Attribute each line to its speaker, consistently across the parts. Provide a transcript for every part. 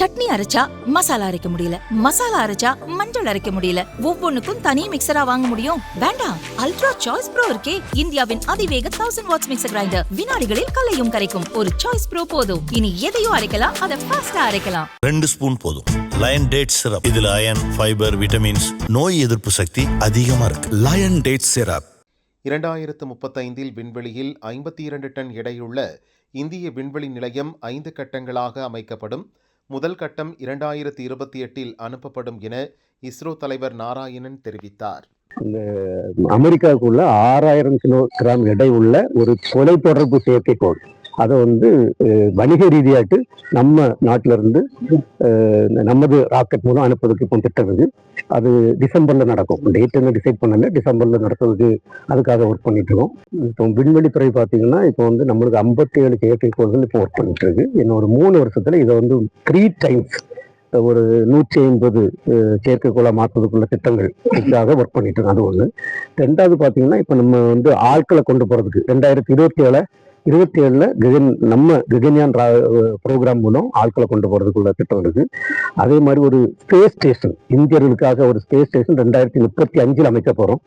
Speaker 1: சட்னி அரைச்சா மசாலா அரைக்க முடியல. மசாலா அரைச்சா மஞ்சள் அரைக்க முடியல. ஒவ்வொன்னுக்கும் தனி மிக்சரா வாங்க முடியும். வேண்டாம். அல்ட்ரா சாய்ஸ் ப்ரோ இருக்கே. இந்தியாவின் அதிவேக தௌசண்ட் வாட்ஸ் மிக்சர் கிரைண்டர் வினாடிகளில் கலையும் கரைக்கும். ஒரு சாய்ஸ் ப்ரோ போதும். இனி எதையும் அரைக்கலாம். அதை ஃபாஸ்டா அரைக்கலாம்.
Speaker 2: ரெண்டு ஸ்பூன் போதும். லயன் டேட் சிரப் இதுல அயன் ஃபைபர் விட்டமின்ஸ் நோய் எதிர்ப்பு சக்தி அதிகமா இருக்கு.
Speaker 3: லயன் டேட் சிரப்
Speaker 4: இரண்டாயிரத்து முப்பத்தைந்தில் விண்வெளியில் ஐம்பத்தி இரண்டு டன் எடையுள்ள இந்திய விண்வெளி நிலையம் ஐந்து கட்டங்களாக அமைக்கப்படும். முதல் கட்டம் இரண்டாயிரத்தி இருபத்தி எட்டில் அனுப்பப்படும் என இஸ்ரோ தலைவர் நாராயணன் தெரிவித்தார்.
Speaker 5: இந்த அமெரிக்காவுக்குள்ள ஆறாயிரம் கிலோ கிராம் எடை உள்ள ஒரு தொலைத்தொடர்பு செயற்கைக்கோள் அதை வந்து வணிக ரீதியாட்டு நம்ம நாட்டில இருந்து நமது ராக்கெட் மூலம் அனுப்புவதற்கு இப்போ திட்டம் இருக்கு அது டிசம்பர்ல நடக்கும். டேட் என்ன டிசைட் பண்ணல டிசம்பர்ல நடத்துறதுக்கு அதுக்காக ஒர்க் பண்ணிட்டு இருக்கோம் இப்போ விண்வெளித்துறை பார்த்தீங்கன்னா இப்போ வந்து நம்மளுக்கு ஐம்பத்தி ஏழு செயற்கைக்கோள்கள் இப்போ ஒர்க் பண்ணிட்டு இருக்கு இன்னும் ஒரு மூணு வருஷத்துல இதை வந்து த்ரீ டைம்ஸ் ஒரு நூற்றி ஐம்பது செயற்கைக்கோளாக மாற்றுறதுக்குள்ள திட்டங்கள் இதுக்காக ஒர்க் பண்ணிட்டு இருக்கோம் அது ஒன்று ரெண்டாவது பார்த்தீங்கன்னா இப்போ நம்ம வந்து ஆட்களை கொண்டு போகிறதுக்கு ரெண்டாயிரத்தி இருபத்தி ஏழை இருபத்தி ஏழுல ககன் நம்ம ககன்யான் ப்ரோக்ராம் மூலம் ஆட்களை கொண்டு போறதுக்குள்ள திட்டம் இருக்கு. அதே மாதிரி ஒரு ஸ்பேஸ் ஸ்டேஷன் இந்தியர்களுக்காக ஒரு ஸ்பேஸ் ஸ்டேஷன் ரெண்டாயிரத்தி முப்பத்தி அஞ்சில் அமைக்க போறோம்.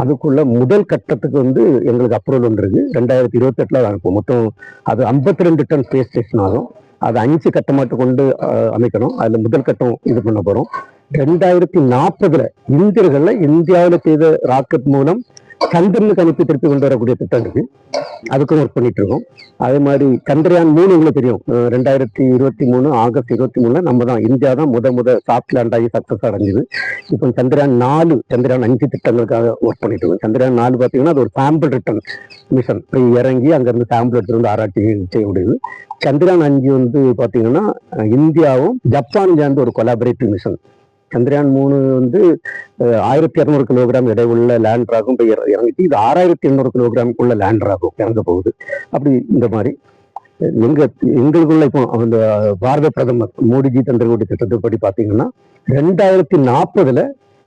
Speaker 5: அதுக்குள்ள முதல் கட்டத்துக்கு வந்து எங்களுக்கு அப்ரூவல் வந்துருக்கு. ரெண்டாயிரத்தி இருபத்தி எட்டுல அனுப்பும் மொத்தம் அது ஐம்பத்தி ரெண்டு டன் ஸ்பேஸ் ஸ்டேஷன் ஆகும். அது அஞ்சு கட்டமாட்டு கொண்டு அமைக்கணும். அதுல முதல் கட்டம் இது பண்ண போறோம். ரெண்டாயிரத்தி நாற்பதுல இந்தியர்களில் இந்தியாவில் செய்த ராக்கெட் மூலம் சந்திரனுக்கு அனுப்பி திருப்பி கொண்டு வரக்கூடிய திட்டம் இருக்கு அதுக்கும் ஒர்க் பண்ணிட்டு இருக்கோம் அதே மாதிரி சந்திரயான் மூணு உங்களுக்கு தெரியும். ரெண்டாயிரத்தி இருபத்தி மூணு ஆகஸ்ட் இருபத்தி மூணுல நம்ம தான் இந்தியா தான் முத முத சாஃப்ட் லேண்ட் ஆகி சக்சஸ் அடைஞ்சது. இப்போ சந்திரயான் நாலு சந்திரயான் அஞ்சு திட்டங்களுக்காக ஒர்க் பண்ணிட்டு இருக்கோம் சந்திரயான் நாலு பார்த்தீங்கன்னா அது ஒரு சாம்பிள் ரிட்டர்ன் மிஷன் இறங்கி அங்கிருந்து சாம்பிள் எடுத்துட்டு வந்து ஆராய்ச்சி செய்ய முடியுது. சந்திரயான் அஞ்சு வந்து பாத்தீங்கன்னா இந்தியாவும் ஜப்பான் சேர்ந்து ஒரு கொலாபரேட்டிவ் மிஷன் சந்திரயான் மூணு வந்து ஆயிரத்தி இரநூறு கிலோகிராம் எடை உள்ள லேண்டராகும் போய் இறங்கிட்டு இது ஆறாயிரத்தி எண்ணூறு கிலோகிராமுக்குள்ள உள்ள லேண்டராகும் இறங்க போகுது. அப்படி இந்த மாதிரி. எங்க எங்களுக்குள்ள இப்போ அந்த பாரத பிரதமர் மோடிஜி தந்திரக்கூடிய திட்டத்தின்படி பார்த்தீங்கன்னா ரெண்டாயிரத்தி நாற்பதுல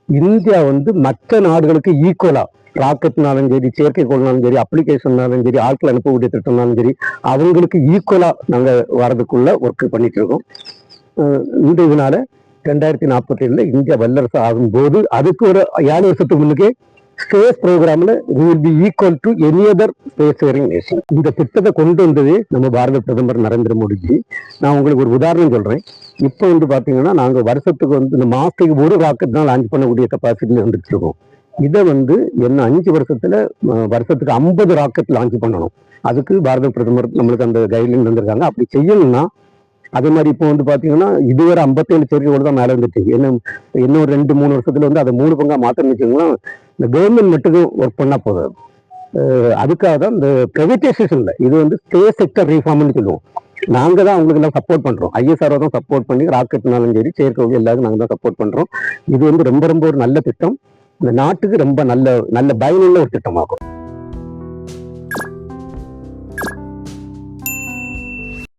Speaker 5: இந்தியா வந்து மற்ற நாடுகளுக்கு ஈக்குவலா ராக்கெட்னாலும் சரி செயற்கைக்கோள்னாலும் சரி அப்ளிகேஷன்னாலும் சரி ஆட்கள் அனுப்பக்கூடிய திட்டம்னாலும் சரி அவங்களுக்கு ஈக்குவலா நாங்க வரதுக்குள்ள ஒர்க் பண்ணிட்டு இருக்கோம். இந்த இதனால ரெண்டாயிரத்தி நாற்பத்தி ஏழுல இந்தியா வல்லரசு ஆகும்போது அதுக்கு ஒரு ஏழு வருஷத்துக்கு முன்னுக்கே ஸ்பேஸ் ப்ரோக்ராம்ல will be equal to any other space nation இந்த திட்டத்தை கொண்டு வந்ததே நம்ம பாரத பிரதமர் நரேந்திர மோடிஜி. நான் உங்களுக்கு ஒரு உதாரணம் சொல்றேன். இப்போ வந்து பாத்தீங்கன்னா நாங்கள் வருஷத்துக்கு வந்து இந்த மாசத்துக்கு ஒரு ராக்கெட் தான் லான்ச் பண்ணக்கூடிய கெப்பாசிட்டி வந்துட்டு இருக்கோம். இதை வந்து என்ன அஞ்சு வருஷத்துல வருஷத்துக்கு ஐம்பது ராக்கெட் லான்ச் பண்ணணும். அதுக்கு பாரத பிரதமர் நம்மளுக்கு அந்த கைட்லைன் தந்திருக்காங்க. அப்படி செய்யணும்னா அதே மாதிரி இப்போ வந்து பார்த்தீங்கன்னா இதுவரை ஐம்பத்தேழு செயற்கைக்கோள் தான் மேலே இருந்துச்சு. இன்னும் இன்னும் ஒரு ரெண்டு மூணு வருஷத்துல வந்து அதை மூணு பங்காக மாத்தணும்னு வச்சுக்கோங்களேன் இந்த கவர்மெண்ட் மட்டும் ஒர்க் பண்ணால் போதும் அதுக்காக தான் இந்த பிரைவேட்டைசேஷன்ல இது வந்து ஸ்டேட் செக்டர் ரீஃபார்ம்னு சொல்லுவோம். நாங்கள் தான் அவங்களுக்கு எல்லாம் சப்போர்ட் பண்ணுறோம் ஐஎஸ்ஆர் தான் சப்போர்ட் பண்ணி ராக்கெட்னாலும் சரி செயற்கை எல்லாருக்கும் நாங்கள் தான் சப்போர்ட் பண்ணுறோம் இது வந்து ரொம்ப ரொம்ப ஒரு நல்ல திட்டம். இந்த நாட்டுக்கு ரொம்ப நல்ல நல்ல பயனுள்ள ஒரு திட்டமாகும்.